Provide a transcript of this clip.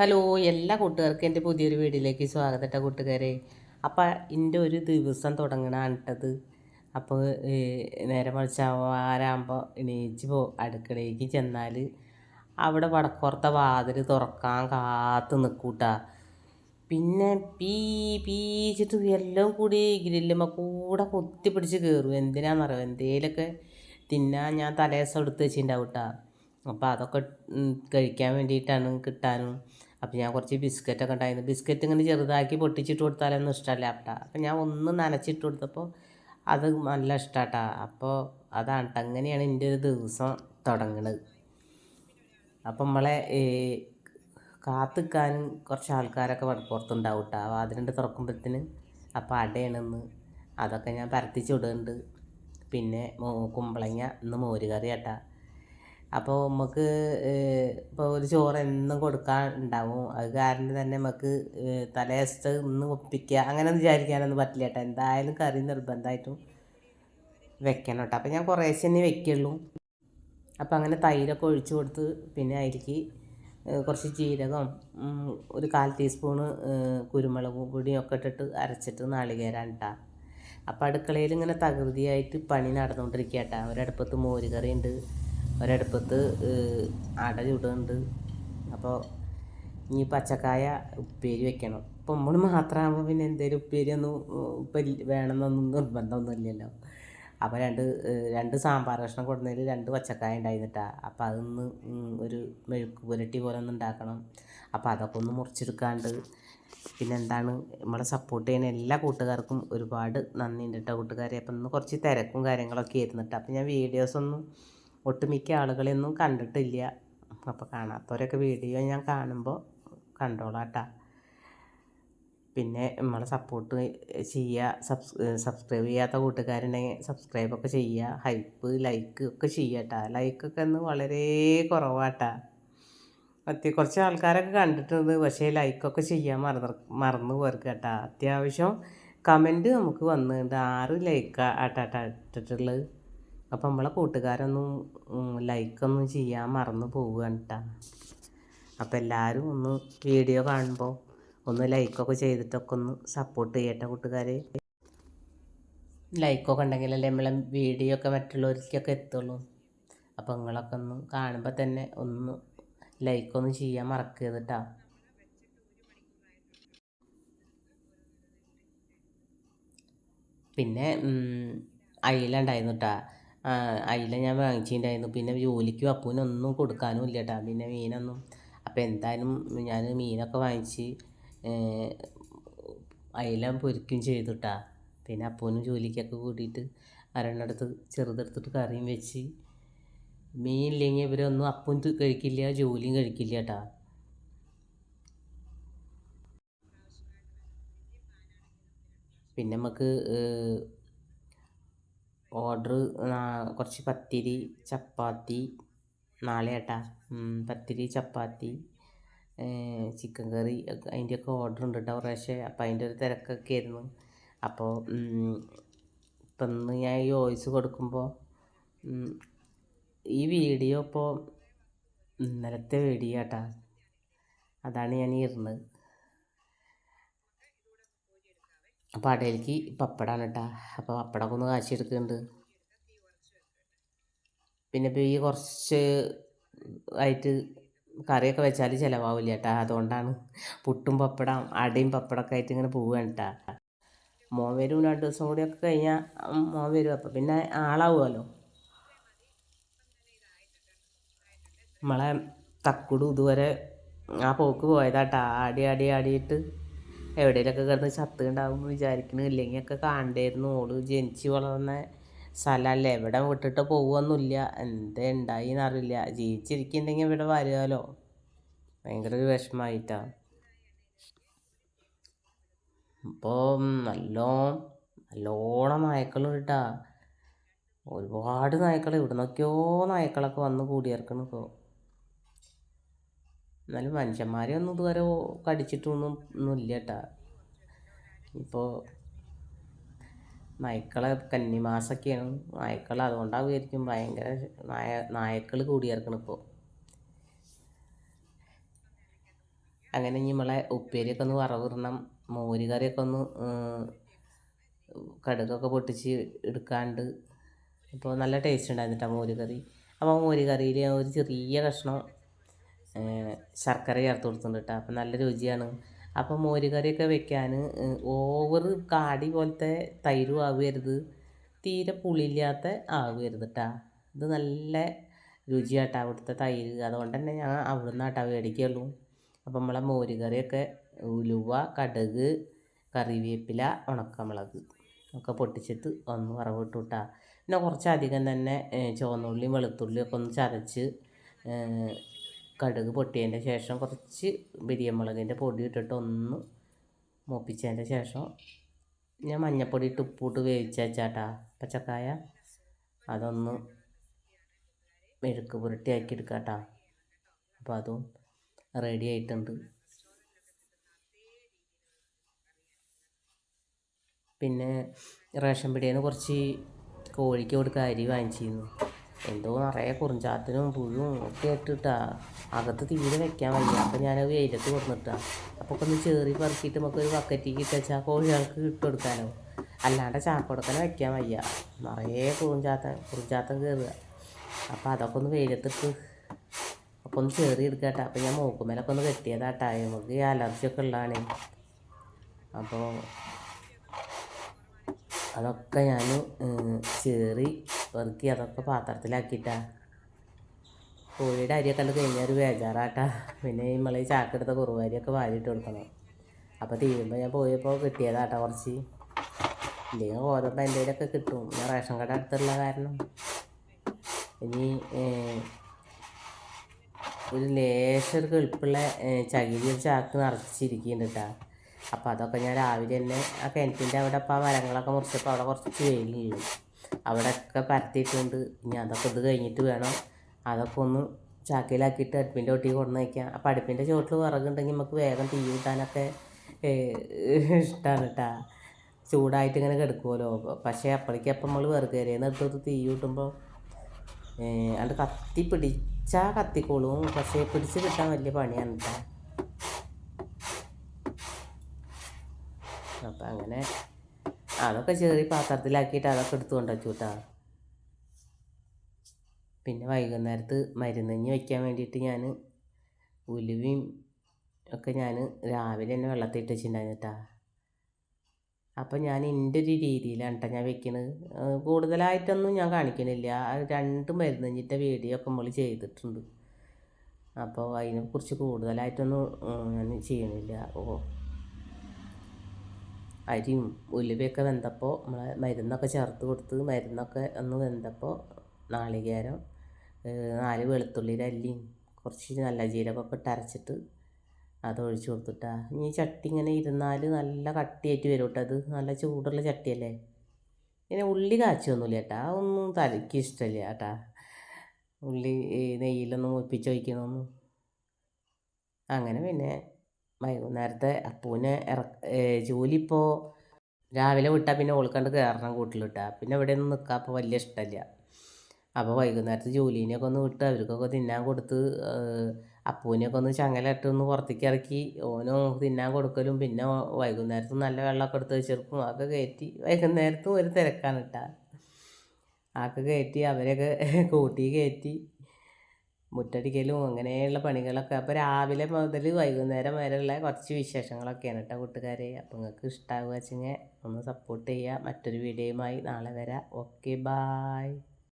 Hello എല്ലാ കൂട്ടുകാർക്കും എന്റെ പുതിയൊരു വീഡിയോയിലേക്ക് സ്വാഗതം കേട്ടോ കൂട്ടുകാരെ. അപ്പോൾ എന്റെ ഒരു ദിവസം തുടങ്ങണാണ് കേട്ടത് അപ്പോൾ നേരെ മറിച്ച് ആരാകുമ്പോൾ എണീച്ച് പോ അടുക്കളയിലേക്ക് ചെന്നാൽ അവിടെ വടക്കുറത്തെ വാതിൽ തുറക്കാൻ കാത്ത് നിൽക്കൂട്ടാ പിന്നെ പീ പീച്ചിട്ട് എല്ലാം കൂടി ഗ്രില്ലുമ്മ കൂടെ കൊത്തി പിടിച്ച് കയറും എന്തിനാണെന്നറിയാം എന്തേലൊക്കെ തിന്നാൻ ഞാൻ തലേദിവസം എടുത്ത് വെച്ചിട്ടുണ്ടാവും കേട്ടോ അപ്പോൾ അതൊക്കെ കഴിക്കാൻ വേണ്ടിയിട്ടാണ് കിട്ടാനും. അപ്പോൾ ഞാൻ കുറച്ച് ബിസ്ക്കറ്റൊക്കെ ഉണ്ടായിരുന്നു. ബിസ്ക്കറ്റ് ഇങ്ങനെ ചെറുതാക്കി പൊട്ടിച്ചിട്ട് കൊടുത്താലൊന്നും ഇഷ്ടമല്ല അപ്പട്ട അപ്പോൾ ഞാൻ ഒന്ന് നനച്ചിട്ട് കൊടുത്തപ്പോൾ അത് നല്ല ഇഷ്ടമാട്ടാ അപ്പോൾ അതാണ് അങ്ങനെയാണ് എന്റെ ഒരു ദിവസം തുടങ്ങണത്. അപ്പം നമ്മളെ ഈ കാത്തിക്കാനും കുറച്ച് ആൾക്കാരൊക്കെ പുറത്തുണ്ടാവും കേട്ടോ വാതിലുണ്ട് തുറക്കുമ്പോഴത്തേന് അപ്പോൾ അടയാണെന്ന് അതൊക്കെ ഞാൻ പരത്തിച്ച് വിടുന്നുണ്ട്. പിന്നെ കുമ്പളങ്ങ ഇന്ന് മോര് കറി കേട്ടാ അപ്പോൾ നമുക്ക് ഇപ്പോൾ ഒരു ചോറ് എന്നും കൊടുക്കാൻ ഉണ്ടാവും. അത് കാരണം തന്നെ നമുക്ക് തലേദിവസത്തെ ഇന്ന് ഒപ്പിക്കുക അങ്ങനെ വിചാരിക്കാനൊന്നും പറ്റില്ല കേട്ടോ എന്തായാലും കറി നിർബന്ധമായിട്ടും വെക്കണം കേട്ടോ അപ്പോൾ ഞാൻ കുറേശ്ശെ തന്നെ വെക്കുള്ളൂ. അപ്പോൾ അങ്ങനെ തൈരൊക്കെ ഒഴിച്ചു കൊടുത്ത് പിന്നെ അതിലേക്ക് കുറച്ച് ജീരകം ഒരു കാൽ ടീസ്പൂണ് കുരുമുളക് ഒക്കെ ഇട്ടിട്ട് അരച്ചിട്ട് നാളികേരാണ് കേട്ടോ അപ്പോൾ അടുക്കളയിൽ ഇങ്ങനെ തകൃതിയായിട്ട് പണി നടന്നുകൊണ്ടിരിക്കുക കേട്ടോ ഒരടുപ്പത്ത് മോരുകറി ഉണ്ട് ഒരടുപ്പത്ത് അട ചുടുന്നുണ്ട്. അപ്പോൾ ഇനി പച്ചക്കായ ഉപ്പേരി വെക്കണം. അപ്പോൾ നമ്മൾ മാത്രമാകുമ്പോൾ പിന്നെ എന്തേലും ഉപ്പേരി ഒന്നും വേണമെന്നൊന്നും നിർബന്ധമൊന്നുമില്ലല്ലോ അപ്പോൾ രണ്ട് രണ്ട് സാമ്പാർ കഷ്ണം കൊടുന്നതിൽ രണ്ട് പച്ചക്കായ ഉണ്ടായിരുന്നിട്ടാ. അപ്പോൾ അതൊന്ന് ഒരു മെഴുക്ക് പുരട്ടി പോലെ ഒന്ന് ഉണ്ടാക്കണം. അപ്പോൾ അതൊക്കെ ഒന്ന് മുറിച്ചെടുക്കാണ്ട്. പിന്നെ എന്താണ് നമ്മളെ സപ്പോർട്ട് ചെയ്യുന്ന എല്ലാ കൂട്ടുകാർക്കും ഒരുപാട് നന്ദിയുണ്ട് കേട്ടോ കൂട്ടുകാരെ അപ്പം ഇന്ന് കുറച്ച് തിരക്കും കാര്യങ്ങളൊക്കെ ആയിരുന്നിട്ട്. അപ്പം ഞാൻ വീഡിയോസൊന്നും ഒട്ടുമിക്ക ആളുകളെയൊന്നും കണ്ടിട്ടില്ല. അപ്പോൾ കാണാത്തവരൊക്കെ വീഡിയോ ഞാൻ കാണുമ്പോൾ കണ്ടോളാം കേട്ടോ പിന്നെ നമ്മളെ സപ്പോർട്ട് ചെയ്യുക സബ്സ് സബ്സ്ക്രൈബ് ചെയ്യാത്ത കൂട്ടുകാരുണ്ടെങ്കിൽ സബ്സ്ക്രൈബൊക്കെ ചെയ്യുക ഹൈപ്പ് ലൈക്ക് ഒക്കെ ചെയ്യുക കേട്ടോ ലൈക്കൊക്കെ ഒന്ന് വളരെ കുറവാട്ടാ. അത്യ കുറച്ച് ആൾക്കാരൊക്കെ കണ്ടിട്ടുണ്ട്. പക്ഷേ ലൈക്കൊക്കെ ചെയ്യാൻ മറന്ന് മറന്നു പോർക്ക് കേട്ടോ അത്യാവശ്യം കമന്റ് നമുക്ക് വന്നിട്ടുണ്ട്. ആറ് ലൈക്ക് ആട്ടാട്ടാ ഇട്ടിട്ടുള്ളത്. അപ്പം നമ്മളെ കൂട്ടുകാരൊന്നും ലൈക്കൊന്നും ചെയ്യാൻ മറന്നു പോവുകയാണ് അപ്പം എല്ലാവരും ഒന്ന് വീഡിയോ കാണുമ്പോൾ ഒന്ന് ലൈക്കൊക്കെ ചെയ്തിട്ടൊക്കെ ഒന്ന് സപ്പോർട്ട് ചെയ്യട്ടെ കൂട്ടുകാരെ. ലൈക്കൊക്കെ ഉണ്ടെങ്കിലല്ലേ നമ്മളെ വീഡിയോ ഒക്കെ മറ്റുള്ളവർക്കൊക്കെ എത്തുള്ളൂ. അപ്പോൾ നിങ്ങളൊക്കെ ഒന്ന് കാണുമ്പോൾ തന്നെ ഒന്ന് ലൈക്കൊന്നും ചെയ്യാൻ മറക്കരുത് പിന്നെ അയിലുണ്ടായിരുന്നു കേട്ടോ അയില ഞാൻ വാങ്ങിച്ചിട്ടുണ്ടായിരുന്നു പിന്നെ ജോലിക്കും അപ്പൂനൊന്നും കൊടുക്കാനും ഇല്ല കേട്ടോ പിന്നെ മീനൊന്നും. അപ്പോൾ എന്തായാലും ഞാൻ മീനൊക്കെ വാങ്ങിച്ച് അയില പൊരിക്കുകയും ചെയ്തു കേട്ടോ പിന്നെ അപ്പൂനും ജോലിക്കൊക്കെ കൂടിയിട്ട് അരണ്ണെടുത്ത് ചെറുതെടുത്തിട്ട് കറിയും വെച്ച്. മീൻ ഇല്ലെങ്കിൽ ഇവരൊന്നും അപ്പം കഴിക്കില്ല ജോലിയും കഴിക്കില്ല കേട്ടോ പിന്നെ നമുക്ക് ഓർഡർ കുറച്ച് പത്തിരി ചപ്പാത്തി നാളെ ഏട്ടാ പത്തിരി ചപ്പാത്തി ചിക്കൻ കറി അതിന്റെയൊക്കെ ഓർഡർ ഉണ്ട് കേട്ടോ പ്രാവശ്യം അപ്പോൾ അതിന്റെ ഒരു തിരക്കൊക്കെ ആയിരുന്നു. അപ്പോൾ ഇപ്പം ഇന്ന് ഞാൻ ഈ വോയിസ് കൊടുക്കുമ്പോൾ ഈ വീഡിയോ ഇപ്പോൾ ഇന്നലത്തെ വീഡിയോ കേട്ടാ അതാണ് ഞാൻ ഇരുന്നത്. അപ്പോൾ അടയിലേക്ക് പപ്പടമാണ് കേട്ടോ അപ്പോൾ പപ്പടമൊക്കെ ഒന്ന് കാച്ചെടുക്കുന്നുണ്ട് പിന്നെ ഇപ്പോൾ ഈ കുറച്ച് ആയിട്ട് കറിയൊക്കെ വെച്ചാൽ ചിലവാവില്ല കേട്ടോ അതുകൊണ്ടാണ് പുട്ടും പപ്പടം അടയും പപ്പടമൊക്കെ ആയിട്ട് ഇങ്ങനെ പോവുകയാണ് കേട്ടോ മോൻ വരും രണ്ട് ദിവസം കൂടിയൊക്കെ കഴിഞ്ഞാൽ മോൻ വരും. അപ്പം പിന്നെ ആളാവുമല്ലോ നമ്മളെ തക്കുടും ഇതുവരെ ആ പോക്ക് പോയതാട്ടാ. ആടി ആടി ആടിയിട്ട് എവിടെയെങ്കിലൊക്കെ കിടന്ന് ചത്തുണ്ടാവും വിചാരിക്കണ. ഇല്ലെങ്കിൽ ഒക്കെ കാണണ്ടായിരുന്നു ഓൾ ജനിച്ച് വളർന്ന സ്ഥലമല്ലേ എവിടെ വിട്ടിട്ട് പോകുമൊന്നുമില്ല എന്തേ ഉണ്ടായി എന്നറിയില്ല ജീവിച്ചിരിക്കുന്നുണ്ടെങ്കിൽ ഇവിടെ വരുമല്ലോ ഭയങ്കര ഒരു വിഷമമായിട്ടാണ് ഇപ്പോൾ നല്ലോ നല്ലോണം നായ്ക്കളും ഇട്ടാ ഒരുപാട് നായ്ക്കൾ ഇവിടെ നിന്നൊക്കെയോ നായ്ക്കളൊക്കെ വന്ന് കൂടിയേർക്കണം ഇപ്പോൾ എന്നാലും മനുഷ്യന്മാരെ ഒന്നും ഇതുവരെ കടിച്ചിട്ടൊന്നും ഒന്നുമില്ല കേട്ടാ ഇപ്പോൾ നായ്ക്കളെ കന്നിമാസൊക്കെയാണ്. നായ്ക്കൾ അതുകൊണ്ടാവുമായിരിക്കും ഭയങ്കര നായ നായ്ക്കൾ കൂടിയേർക്കണം ഇപ്പോൾ അങ്ങനെ നമ്മളെ ഉപ്പേരിയൊക്കെ ഒന്ന് വറവിടണം. മോര് ഒന്ന് കടുകൊക്കെ പൊട്ടിച്ച് എടുക്കാണ്ട്. ഇപ്പോൾ നല്ല ടേസ്റ്റ് ഉണ്ടായിരുന്നിട്ടാണ് മോര് കറി. അപ്പോൾ മോര് കറിയിൽ ഒരു ചെറിയ കഷ്ണം ശർക്കര ചേർത്ത് കൊടുത്തിട്ടുണ്ട് കേട്ടോ അപ്പം നല്ല രുചിയാണ്. അപ്പം മോരുകറിയൊക്കെ വെക്കാൻ ഓവർ കാടി പോലത്തെ തൈരും ആവരുത്. തീരെ പുളിയില്ലാത്ത ആവരുത് കേട്ടോ ഇത് നല്ല രുചിയാട്ടോ അവിടുത്തെ തൈര്. അതുകൊണ്ട് തന്നെ ഞാൻ അവിടെ നിന്നാട്ടാ മേടിക്കുള്ളൂ. അപ്പം നമ്മളെ മോരുകറിയൊക്കെ ഉലുവ കടുക് കറിവേപ്പില ഉണക്കമുളക് ഒക്കെ പൊട്ടിച്ചിട്ട് ഒന്ന് വറവിട്ട് വിട്ടാൽ പിന്നെ കുറച്ചധികം തന്നെ ചുവന്നുള്ളിയും വെളുത്തുള്ളിയും ഒക്കെ ഒന്ന് ചതച്ച് കടുക് പൊട്ടിയതിന്റെ ശേഷം കുറച്ച് ബിരിയമുളകിന്റെ പൊടി ഇട്ടിട്ട് ഒന്ന് മൂപ്പിച്ചതിന്റെ ശേഷം ഞാൻ മഞ്ഞപ്പൊടി ഇട്ട് ഉപ്പിട്ട് വേവിച്ചാട്ടാ വെച്ചാട്ടാ പച്ചക്കായ അതൊന്ന് മെഴുക്ക് പുരട്ടിയാക്കി എടുക്കാട്ടാ. അപ്പോൾ അതും റെഡി ആയിട്ടുണ്ട്. പിന്നെ റേഷൻ പിടിയിൽ കുറച്ച് കോഴിക്ക് കൊടുക്കുക അരി വാങ്ങിച്ചിരുന്നു. എന്തോ നിറയെ കുറിഞ്ചാത്തിനും പുഴുവും ഒക്കെ ഇട്ടിട്ടാ. അകത്ത് തീരെ വെക്കാൻ വയ്യ. അപ്പം ഞാനത് വെയിലത്ത് കൊടുത്തിട്ടാ അപ്പോൾ ഒക്കെ ഒന്ന് ചേറി പറക്കിയിട്ട് നമുക്ക് ഒരു ബക്കറ്റിക്ക് കിട്ടാ കോഴികൾക്ക് ഇട്ട് കൊടുക്കാനോ അല്ലാണ്ട് ചാക്കൊടുക്കാൻ വെക്കാൻ വയ്യ. നിറയെ കുറിഞ്ചാത്തൻ കുറിഞ്ചാത്തൻ കയറുക അപ്പോൾ അതൊക്കെ ഒന്ന് വെയിലത്തിട്ട് അപ്പോൾ ഒന്ന് ചേറി എടുക്കട്ടെ. അപ്പോൾ ഞാൻ മൂക്കുമേലൊക്കെ ഒന്ന് കെട്ടിയതാട്ടാ. നമുക്ക് അലർജി ഒക്കെ ഉള്ളതാണ്. അപ്പോൾ അതൊക്കെ ഞാൻ ചേറി പെറുക്കി അതൊക്കെ പാത്രത്തിലാക്കിയിട്ടാ. കോഴിയുടെ അരിയൊക്കെ കണ്ട് കഴിഞ്ഞാൽ ഒരു ബേജാറാട്ടാ. പിന്നെ നമ്മൾ ഈ ചാക്കെടുത്ത കുറുവാരിയൊക്കെ വാരിയിട്ട് കൊടുക്കണം. അപ്പോൾ തീരുമ്പോൾ ഞാൻ പോയപ്പോൾ കിട്ടിയതാട്ടാ കുറച്ച്. ഇല്ലെങ്കിൽ ഗോതമ്പ് എന്റെയിലൊക്കെ കിട്ടും. ഞാൻ റേഷൻ കട അടുത്തുള്ള കാരണം. ഇനി ഒരു ലേശം ഒരു കെളുപ്പുള്ള ചകിരി ഒരു ചാക്ക് നിറച്ചിരിക്കുന്നുണ്ട് കേട്ടോ അപ്പോൾ അതൊക്കെ ഞാൻ രാവിലെ തന്നെ ആ കിണറ്റിന്റെ അവിടെ അപ്പോൾ ആ മരങ്ങളൊക്കെ മുറിച്ചപ്പോൾ അവിടെ കുറച്ച് വെയിലുള്ളൂ അവിടെയൊക്കെ പരത്തിയിട്ടുണ്ട്. ഇനി അതൊക്കെ ഇത് കഴിഞ്ഞിട്ട് വേണം. അതൊക്കെ ഒന്ന് ചാക്കയിലാക്കിയിട്ട് അടുപ്പിന്റെ ഒട്ടി കൊണ്ടു വയ്ക്കാം. അപ്പോൾ അടുപ്പിന്റെ ചുവട്ടിൽ വിറകുണ്ടെങ്കിൽ നമുക്ക് വേഗം തീ കൂട്ടാനൊക്കെ ഇഷ്ടമാണ് കേട്ടോ. ചൂടായിട്ട് ഇങ്ങനെ കിടക്കുമല്ലോ. പക്ഷേ അപ്പോഴേക്കപ്പം നമ്മൾ വിറകരേന്ന് എടുത്തത് തീ കൂട്ടുമ്പോൾ അത് കത്തി പിടിച്ചാൽ കത്തിക്കോളും. പക്ഷേ പിടിച്ച് കിട്ടാൻ വലിയ പണിയാണ് കേട്ടോ. അപ്പം അങ്ങനെ അതൊക്കെ ചെറിയ പാത്രത്തിലാക്കിയിട്ട് അതൊക്കെ എടുത്തു കൊണ്ടുവച്ചു കേട്ടോ പിന്നെ വൈകുന്നേരത്ത് മരുന്നഞ്ഞി വയ്ക്കാൻ വേണ്ടിയിട്ട് ഞാൻ ഉലുവയും ഒക്കെ ഞാൻ രാവിലെ തന്നെ വെള്ളത്തിൽ ഇട്ട് വെച്ചിട്ടുണ്ടായിരുന്നു കേട്ടോ അപ്പം ഞാൻ എന്റെ ഒരു രീതിയിലാണ് കേട്ടോ ഞാൻ വെക്കുന്നത് കൂടുതലായിട്ടൊന്നും ഞാൻ കാണിക്കണില്ല. രണ്ട് മരുന്നഞ്ഞിന്റെ വീഡിയോ ഒക്കെ നമ്മൾ ചെയ്തിട്ടുണ്ട്. അപ്പോൾ അതിനെക്കുറിച്ച് കൂടുതലായിട്ടൊന്നും ഞാൻ ചെയ്യണില്ല. ഓ അരിയും ഉലുവയൊക്കെ വെന്തപ്പോൾ നമ്മൾ മരുന്നൊക്കെ ചേർത്ത് കൊടുത്ത് മരുന്നൊക്കെ ഒന്ന് വെന്തപ്പോൾ നാളികേരം നാല് വെളുത്തുള്ളിയുടെ അല്ലിയും കുറച്ച് നല്ല ജീരകമൊക്കെ ഇട്ട് അരച്ചിട്ട് അത് ഒഴിച്ച് കൊടുത്തിട്ടാ. ഇനി ചട്ടി ഇങ്ങനെ ഇരുന്നാൽ നല്ല കട്ടിയായിട്ട് വരും കേട്ടോ അത്. നല്ല ചൂടുള്ള ചട്ടിയല്ലേ? പിന്നെ ഉള്ളി കാച്ചൊന്നുമില്ല ചേട്ടാ അതൊന്നും തലയ്ക്ക് ഇഷ്ടമില്ല ചേട്ടാ ഉള്ളി നെയ്യിലൊന്നും ഒപ്പിച്ച് വയ്ക്കണമൊന്നും അങ്ങനെ പിന്നെ വൈകുന്നേരത്തെ അപ്പൂനെ ഇറ ജോലി ഇപ്പോൾ രാവിലെ വിട്ടാൽ പിന്നെ ഓൾക്കണ്ട് കയറണം കൂട്ടിലിട്ടാൽ പിന്നെ ഇവിടെ ഒന്നും നിൽക്കാൻ അപ്പോൾ വലിയ ഇഷ്ടമില്ല അപ്പോൾ വൈകുന്നേരത്തെ ജോലിനെയൊക്കെ ഒന്ന് വിട്ട് അവർക്കൊക്കെ തിന്നാൻ കൊടുത്ത് അപ്പൂനെയൊക്കെ ഒന്ന് ചങ്ങലിട്ട് ഒന്ന് പുറത്തേക്ക് ഇറക്കി ഓനോ തിന്നാൻ കൊടുക്കലും പിന്നെ വൈകുന്നേരത്ത് നല്ല വെള്ളമൊക്കെ എടുത്ത് വെച്ചെടുക്കും. അതൊക്കെ കയറ്റി വൈകുന്നേരത്തും ഒരു തിരക്കാണ് കേട്ടോ ആക്കെ കയറ്റി അവരെയൊക്കെ കൂട്ടി കയറ്റി മുറ്റടിക്കലും അങ്ങനെയുള്ള പണികളൊക്കെ. അപ്പോൾ രാവിലെ മുതൽ വൈകുന്നേരം വരെയുള്ള കുറച്ച് വിശേഷങ്ങളൊക്കെയാണ് കേട്ടോ കൂട്ടുകാരെ. അപ്പോൾ നിങ്ങൾക്ക് ഇഷ്ടമാകുക വെച്ചെങ്കിൽ ഒന്ന് സപ്പോർട്ട് ചെയ്യുക മറ്റൊരു വീഡിയോയുമായി നാളെ വരാം. Okay bye